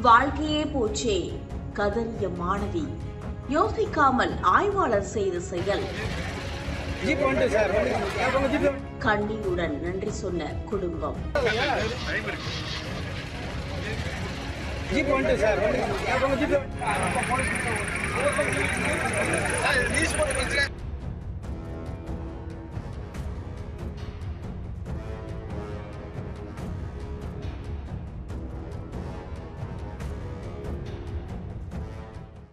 வாழ்க்கையே போச்சே கதறிய மாணவி. யோசிக்காமல் ஆய்வாளர் செய்த செயல். கண்ணீருடன் நன்றி சொன்ன குடும்பம். ஜீப்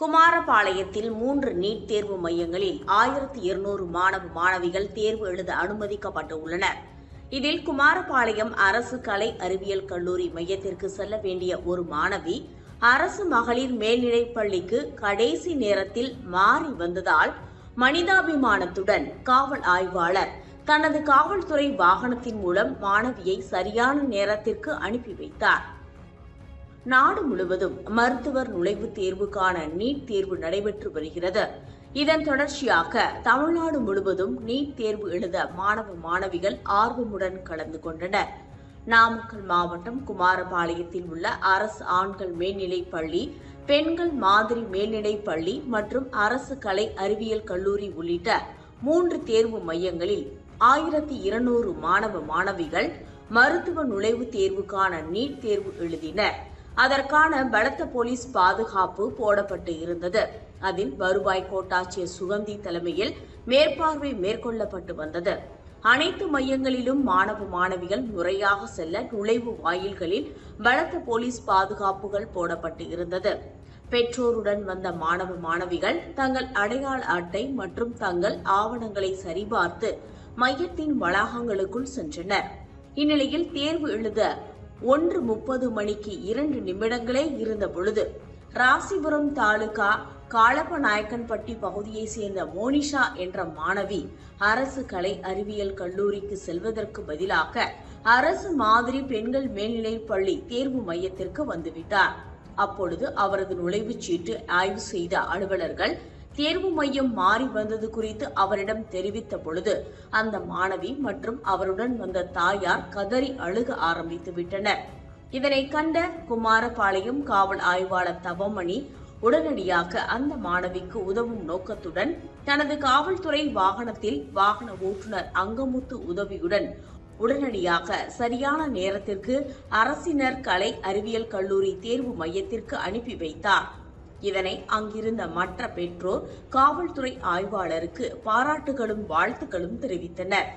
குமாரபாளையத்தில் மூன்று நீட் தேர்வு மையங்களில் ஆயிரத்தி இருநூறு மாணவ மாணவிகள் தேர்வு எழுத அனுமதிக்கப்பட்டு உள்ளனர் இதில் குமாரபாளையம் அரசு கலை அறிவியல் கல்லூரி மையத்திற்கு செல்ல வேண்டிய ஒரு மாணவி அரசு மகளிர் மேல்நிலைப் பள்ளிக்கு கடைசி நேரத்தில் மாறி வந்ததால் மனிதாபிமானத்துடன் காவல் ஆய்வாளர் தனது காவல்துறை வாகனத்தின் மூலம் மாணவியை சரியான நேரத்திற்கு அனுப்பி வைத்தார். நாடு முழுவதும் மருத்துவர் நுழைவுத் தேர்வுக்கான நீட் தேர்வு நடைபெற்று வருகிறது. இதன் தொடர்ச்சியாக தமிழ்நாடு முழுவதும் நீட் தேர்வு எழுத மாணவ மாணவிகள் ஆர்வமுடன் கலந்து கொண்டனர். நாமக்கல் மாவட்டம் குமாரபாளையத்தில் உள்ள அரசு ஆண்கள் மேல்நிலைப் பள்ளி பெண்கள் மாதிரி மேல்நிலைப் பள்ளி மற்றும் அரசு கலை அறிவியல் கல்லூரி உள்ளிட்ட மூன்று தேர்வு மையங்களில் ஆயிரத்தி இருநூறு மாணவ மாணவிகள் மருத்துவ நுழைவுத் தேர்வுக்கான நீட் தேர்வு எழுதினர். அதற்கான பலத்த போலீஸ் பாதுகாப்பு போடப்பட்டு இருந்தது. அதில் வருவாய் கோட்டாட்சியர் சுகந்தி தலைமையில் மேற்பார்வை மேற்கொள்ளப்பட்டு வந்தது. அனைத்து மையங்களிலும் மாணவ மாணவிகள் முறையாக செல்ல நுழைவு வாயில்களில் பலத்த போலீஸ் பாதுகாப்புகள் போடப்பட்டு இருந்தது. பெற்றோருடன் வந்த மாணவ மாணவிகள் தங்கள் அடையாள அட்டை மற்றும் தங்கள் ஆவணங்களை சரிபார்த்து மையத்தின் வளாகங்களுக்குள் சென்றனர். இந்நிலையில் தேர்வு எழுத ஒன்று முப்பது மணிக்கு இரண்டு நிமிடங்களே இருந்த பொழுது ராசிபுரம் தாலுகா காளப்பநாயக்கன்பட்டி பகுதியை சேர்ந்த மோனிஷா என்ற மாணவி அரசு கலை அறிவியல் கல்லூரிக்கு செல்வதற்கு பதிலாக அரசு மாதிரி பெண்கள் மேல்நிலைப் பள்ளி தேர்வு மையத்திற்கு வந்துவிட்டார். அப்பொழுது அவரது நுழைவுச் சீட்டு ஆய்வு செய்த அலுவலர்கள் தேர்வு மையம் மாறி வந்தது குறித்து அவரிடம் தெரிவித்த பொழுது அந்த மாணவி மற்றும் அவருடன் வந்த தாயார் கதறி அழுக ஆரம்பித்து விட்டனர். இதனை கண்ட குமாரபாளையம் காவல் ஆய்வாளர் தவமணி உடனடியாக அந்த மாணவிக்கு உதவும் நோக்கத்துடன் தனது காவல்துறை வாகனத்தில் வாகன ஓட்டுநர் அங்கமுத்து உதவியுடன் உடனடியாக சரியான நேரத்திற்கு அரசினர் கலை அறிவியல் கல்லூரி தேர்வு மையத்திற்கு அனுப்பி வைத்தார். இதனை அங்கிருந்த மற்ற பெற்றோர் காவல்துறை ஆய்வாளருக்கு பாராட்டுகளும் வாழ்த்துக்களும் தெரிவித்தனர்.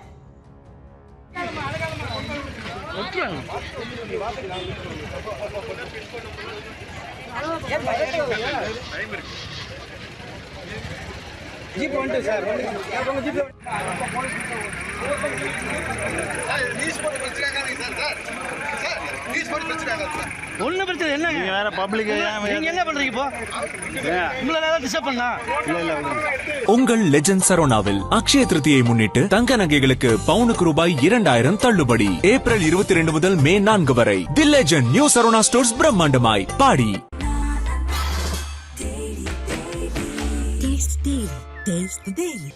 ஜீப் சார் ஜீப் ஒன்றும் என்னங்க? நீங்க வேற பப்ளிக் நீங்க என்ன பண்றீங்க இப்போ? உங்களை ஏதாவது டிஸ்டர்ப் பண்ணா? இல்ல இல்ல உங்கள் லெஜண்ட் சரோனாவில் அக்ஷய திருதியை முன்னிட்டு தங்க நகைகளுக்கு பவுனுக்கு ரூபாய் இரண்டாயிரம் தள்ளுபடி. ஏப்ரல் இருபத்தி ரெண்டு முதல் மே நான்கு வரை. The Legend new Saravana stores பிரம்மாண்டமாய். பாடி.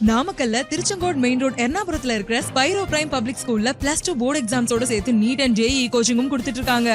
நாமக்கல்ல திருச்செங்கோடு மெயின் ரோட் எர்ணாபுரத்துல இருக்கிற ஸ்பைரோ பிரைம் பப்ளிக் ஸ்கூல்ல பிளஸ் டூ போர்டு எக்ஸாம்ஸோட சேர்த்து நீட் அண்ட் ஜேஇ கோச்சிங்கும் கொடுத்துட்டு இருக்காங்க.